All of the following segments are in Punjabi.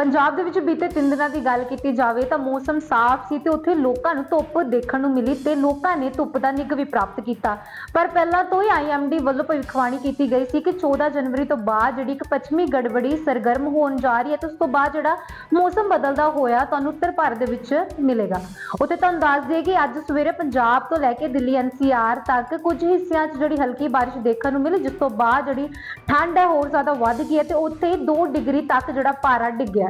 ਪੰਜਾਬ ਦੇ ਵਿੱਚ ਬੀਤੇ 3 ਦਿਨਾਂ ਦੀ ਗੱਲ ਕੀਤੀ ਜਾਵੇ ਤਾਂ ਮੌਸਮ ਸਾਫ਼ ਸੀ ਤੇ ਉੱਥੇ ਲੋਕਾਂ ਨੂੰ ਧੁੱਪ ਦੇਖਣ ਨੂੰ ਮਿਲੀ ਤੇ ਲੋਕਾਂ ਨੇ ਧੁੱਪ ਦਾ ਨਿੱਘ ਵੀ ਪ੍ਰਾਪਤ ਕੀਤਾ। ਪਰ ਪਹਿਲਾਂ ਤੋਂ ਹੀ ਆਈਐਮਡੀ ਵੱਲੋਂ ਭਵਿੱਖਬਾਣੀ ਕੀਤੀ ਗਈ ਸੀ ਕਿ 14 ਜਨਵਰੀ ਤੋਂ ਬਾਅਦ ਜਿਹੜੀ ਇੱਕ ਪੱਛਮੀ ਗੜਬੜੀ ਸਰਗਰਮ ਹੋਣ ਜਾ ਰਹੀ ਹੈ ਤੇ ਉਸ ਤੋਂ ਬਾਅਦ ਜਿਹੜਾ ਮੌਸਮ ਬਦਲਦਾ ਹੋਇਆ ਤੁਹਾਨੂੰ ਉੱਤਰ ਭਾਰਤ ਦੇ ਵਿੱਚ ਮਿਲੇਗਾ। ਉੱਥੇ ਤੁਹਾਨੂੰ ਦੱਸ ਦਈਏ ਕਿ ਅੱਜ ਸਵੇਰੇ ਪੰਜਾਬ ਤੋਂ ਲੈ ਕੇ ਦਿੱਲੀ ਐਨਸੀਆਰ ਤੱਕ ਕੁਝ ਹਿੱਸਿਆਂ 'ਚ ਜਿਹੜੀ ਹਲਕੀ ਬਾਰਿਸ਼ ਦੇਖਣ ਨੂੰ ਮਿਲੀ, ਜਿਸ ਤੋਂ ਬਾਅਦ ਜਿਹੜੀ ਠੰਡ ਹੈ ਹੋਰ ਜ਼ਿਆਦਾ ਵੱਧ ਗਈ ਹੈ ਤੇ ਉੱਥੇ 2 ਡਿਗਰੀ ਤੱਕ ਜਿਹੜਾ ਪਾਰਾ ਡਿੱਗਿਆ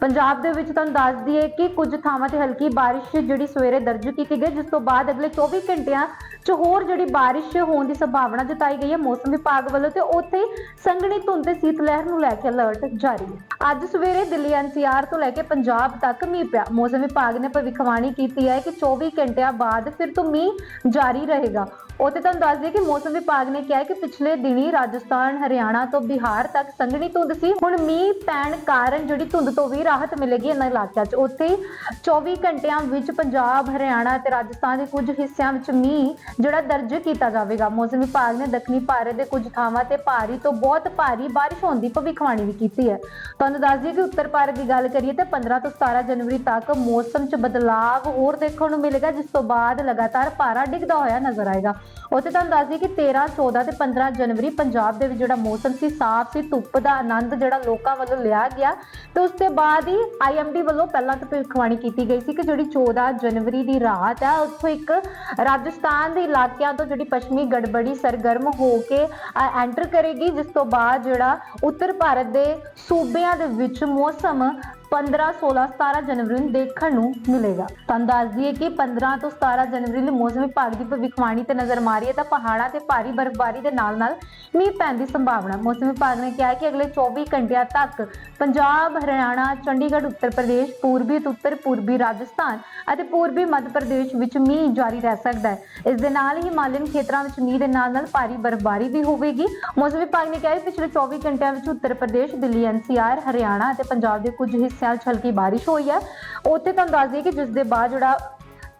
ਪੰਜਾਬ ਦੇ ਵਿੱਚ ਤੁਹਾਨੂੰ ਦੱਸ ਦਈਏ ਕਿ ਕੁਝ ਥਾਵਾਂ ਤੇ ਹਲਕੀ ਬਾਰਿਸ਼ ਜਿਹੜੀ ਸਵੇਰੇ ਦਰਜ ਕੀਤੀ ਗਈ, ਜਿਸ ਤੋਂ ਬਾਅਦ ਅਗਲੇ 24 ਘੰਟਿਆਂ 'ਚ ਹੋਰ ਜਿਹੜੀ ਬਾਰਿਸ਼ ਹੋਣ ਦੀ ਸੰਭਾਵਨਾ ਜਤਾਈ ਗਈ ਹੈ ਮੌਸਮ ਵਿਭਾਗ ਵੱਲੋਂ ਤੇ ਉੱਥੇ ਸੰਘਣੀ ਧੁੰਦ ਤੇ ਸੀਤ ਲਹਿਰ ਨੂੰ ਲੈ ਕੇ ਅਲਰਟ ਜਾਰੀ ਹੈ। ਅੱਜ ਸਵੇਰੇ ਦਿੱਲੀ ਐਨਸੀਆਰ ਤੋਂ ਲੈ ਕੇ ਪੰਜਾਬ ਤੱਕ ਮੀਂਹ ਪਿਆ। ਮੌਸਮ ਵਿਭਾਗ ਨੇ ਭਵਿੱਖਬਾਣੀ ਕੀਤੀ ਹੈ ਕਿ 24 ਘੰਟਿਆਂ ਬਾਅਦ ਫਿਰ ਤੋਂ ਮੀਂਹ ਜਾਰੀ ਰਹੇਗਾ। ਉੱਥੇ ਤੁਹਾਨੂੰ ਦੱਸ ਦਈਏ ਕਿ ਮੌਸਮ ਵਿਭਾਗ ਨੇ ਕਿਹਾ ਕਿ ਪਿਛਲੇ ਦਿਨੀ ਰਾਜਸਥਾਨ, ਹਰਿਆਣਾ ਤੋਂ ਬਿਹਾਰ ਤੱਕ ਸੰਘਣੀ ਧੁੰਦ ਸੀ। ਹੁਣ ਮੀਂਹ ਪੈਣ ਕਾਰਨ ਜਿਹੜੀ ਧੁੰਦ ਤੋਂ ਵੀ ਰਾਹਤ ਮਿਲੇਗੀ ਇਹਨਾਂ ਇਲਾਕਿਆਂ 'ਚ। ਉੱਥੇ ਹੀ 24 ਘੰਟਿਆਂ ਵਿੱਚ ਪੰਜਾਬ, ਹਰਿਆਣਾ ਤੇ ਰਾਜਸਥਾਨ ਦੇ ਕੁਝ ਹਿੱਸਿਆਂ ਵਿੱਚ ਮੀਂਹ ਜਿਹੜਾ ਦਰਜ ਕੀਤਾ ਜਾਵੇਗਾ, ਮੌਸਮ ਵਿਭਾਗ ਨੇ ਦੱਖਣੀ ਭਾਰਤ ਦੇ ਕੁਝ ਥਾਵਾਂ ਤੇ ਭਾਰੀ ਤੋਂ ਬਹੁਤ ਭਾਰੀ ਬਾਰਿਸ਼ ਹੋਣ ਦੀ ਭਵਿੱਖਬਾਣੀ ਵੀ ਕੀਤੀ ਹੈ। ਤੁਹਾਨੂੰ ਦੱਸ ਦਈਏ ਕਿ ਉੱਤਰ ਭਾਰਤ ਦੀ ਗੱਲ ਕਰੀਏ ਤਾਂ 15 ਤੋਂ 17 ਜਨਵਰੀ ਤੱਕ ਮੌਸਮ 'ਚ ਬਦਲਾਵ ਹੋਰ ਦੇਖਣ ਨੂੰ ਮਿਲੇਗਾ, ਜਿਸ ਤੋਂ ਬਾਅਦ ਲਗਾਤਾਰ ਪਾਰਾ ਡਿੱਗਦਾ ਹੋਇਆ ਨਜ਼ਰ ਆਏਗਾ। ਉੱਥੇ ਤੁਹਾਨੂੰ ਦੱਸ ਦਈਏ ਕਿ 13 14 ਤੇ 15 ਜਨਵਰੀ ਪੰਜਾਬ ਦੇ ਵਿੱਚ ਜਿਹੜਾ ਮੌਸਮ ਸੀ, ਸਾਫ਼ ਸੀ, ਧੁੱਪ ਦਾ ਆਨੰਦ ਜਿਹੜਾ ਲੋਕਾਂ ਵੱਲੋਂ ਲਿਆ ਗਿਆ ਤੇ ਉਸ ਤੋਂ ਬਾਅਦ ਹੀ ਆਈਐਮਡੀ ਵੱਲੋਂ ਪਹਿਲਾਂ ਤਾਂ ਭਵਿੱਖਬਾਣੀ ਕੀਤੀ ਗਈ ਸੀ ਕਿ ਜਿਹੜੀ 14 ਜਨਵਰੀ ਦੀ ਰਾਤ ਹੈ, ਉੱਥੋਂ ਇੱਕ ਰਾਜਸਥਾਨ ਦੇ ਇਲਾਕਿਆਂ ਤੋਂ ਜਿਹੜੀ ਪੱਛਮੀ ਗੜਬੜੀ ਸਰਗਰਮ ਹੋ ਕੇ ਐਂਟਰ ਕਰੇਗੀ, ਜਿਸ ਤੋਂ ਬਾਅਦ ਜਿਹੜਾ ਉੱਤਰ ਭਾਰਤ ਦੇ ਸੂਬਿਆਂ ਦੇ ਵਿੱਚ ਮੌਸਮ 15 16 17 ਜਨਵਰੀ ਨੂੰ ਦੇਖਣ ਨੂੰ ਮਿਲੇਗਾ। ਤੁਹਾਨੂੰ ਦੱਸ ਦਈਏ ਕਿ 15 ਤੋਂ 17 ਜਨਵਰੀ ਨੂੰ ਮੌਸਮ ਵਿਭਾਗ ਦੀ ਭਵਿੱਖਬਾਣੀ ਤੇ ਨਜ਼ਰ ਮਾਰੀਏ ਤਾਂ ਪਹਾੜਾਂ ਤੇ ਭਾਰੀ ਬਰਫ਼ਬਾਰੀ ਦੇ ਨਾਲ-ਨਾਲ ਮੀਂਹ ਪੈਣ ਦੀ ਸੰਭਾਵਨਾ। ਮੌਸਮ ਵਿਭਾਗ ਨੇ ਕਿਹਾ ਹੈ ਕਿ ਅਗਲੇ 24 ਘੰਟਿਆਂ ਤੱਕ ਪੰਜਾਬ, ਹਰਿਆਣਾ, ਚੰਡੀਗੜ੍ਹ, ਉੱਤਰ ਪ੍ਰਦੇਸ਼, ਪੂਰਬੀ ਤੇ ਉੱਤਰ ਪੂਰਬੀ ਰਾਜਸਥਾਨ ਅਤੇ ਪੂਰਬੀ ਮੱਧ ਪ੍ਰਦੇਸ਼ ਵਿੱਚ ਮੀਂਹ ਜਾਰੀ ਰਹਿ ਸਕਦਾ ਹੈ। ਇਸ ਦੇ ਨਾਲ ਹੀ ਹਿਮਾਲਯਨ ਖੇਤਰਾਂ ਵਿੱਚ ਮੀਂਹ ਦੇ ਨਾਲ-ਨਾਲ ਭਾਰੀ ਬਰਫ਼ਬਾਰੀ ਵੀ ਹੋਵੇਗੀ। ਮੌਸਮ ਵਿਭਾਗ ਨੇ ਕਿਹਾ ਹੈ ਕਿ ਪਿਛਲੇ 24 ਘੰਟਿਆਂ ਵਿੱਚ ਉੱਤਰ ਪ੍ਰਦੇਸ਼, ਦਿੱਲੀ ਐਨਸੀਆਰ ਹਰਿਆਣਾ ਅਤੇ ਪੰਜਾਬ ਦੇ ਕੁਝ ਹਿੱਸਿਆਂ 'ਚ ਹਲਕੀ ਬਾਰਿਸ਼ ਹੋਈ ਹੈ ਉੱਥੇ ਤੁਹਾਨੂੰ ਦੱਸ ਦਈਏ ਕਿ ਜਿਸ ਦੇ ਬਾਅਦ ਜਿਹੜਾ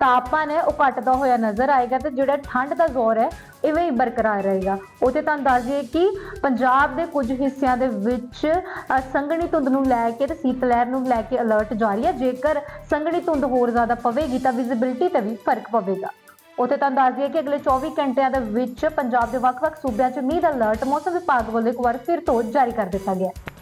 ਤਾਪਮਾਨ ਹੈ, ਉਹ ਘਟਦਾ ਹੋਇਆ ਨਜ਼ਰ ਆਏਗਾ ਤੇ ਜਿਹੜਾ ਠੰਡ ਦਾ ਜ਼ੋਰ ਹੈ, ਇਵੇਂ ਹੀ ਬਰਕਰਾਰ ਰਹੇਗਾ। ਉੱਥੇ ਤੁਹਾਨੂੰ ਦੱਸ ਦਈਏ ਕਿ ਪੰਜਾਬ ਦੇ ਕੁਝ ਹਿੱਸਿਆਂ ਦੇ ਵਿੱਚ ਸੰਘਣੀ ਧੁੰਦ ਨੂੰ ਲੈ ਕੇ ਤੇ ਸੀਤ ਲਹਿਰ ਨੂੰ ਲੈ ਕੇ ਅਲਰਟ ਜਾਰੀ ਹੈ ਜੇਕਰ ਸੰਘਣੀ ਧੁੰਦ ਹੋਰ ਜ਼ਿਆਦਾ ਪਵੇਗੀ ਤਾਂ ਵਿਜ਼ਿਬਿਲਟੀ ਤੇ ਵੀ ਫ਼ਰਕ ਪਵੇਗਾ। ਉੱਥੇ ਤੁਹਾਨੂੰ ਦੱਸ ਦਈਏ ਕਿ ਅਗਲੇ 24 ਘੰਟਿਆਂ ਦੇ ਵਿੱਚ ਪੰਜਾਬ ਦੇ ਵੱਖ-ਵੱਖ ਸੂਬਿਆਂ 'ਚ ਮੀਂਹ ਦਾ ਅਲਰਟ ਮੌਸਮ ਵਿਭਾਗ ਵੱਲੋਂ ਇੱਕ ਵਾਰ ਫਿਰ ਤੋਂ ਜਾਰੀ ਕਰ ਦਿੱਤਾ ਗਿਆ ਹੈ।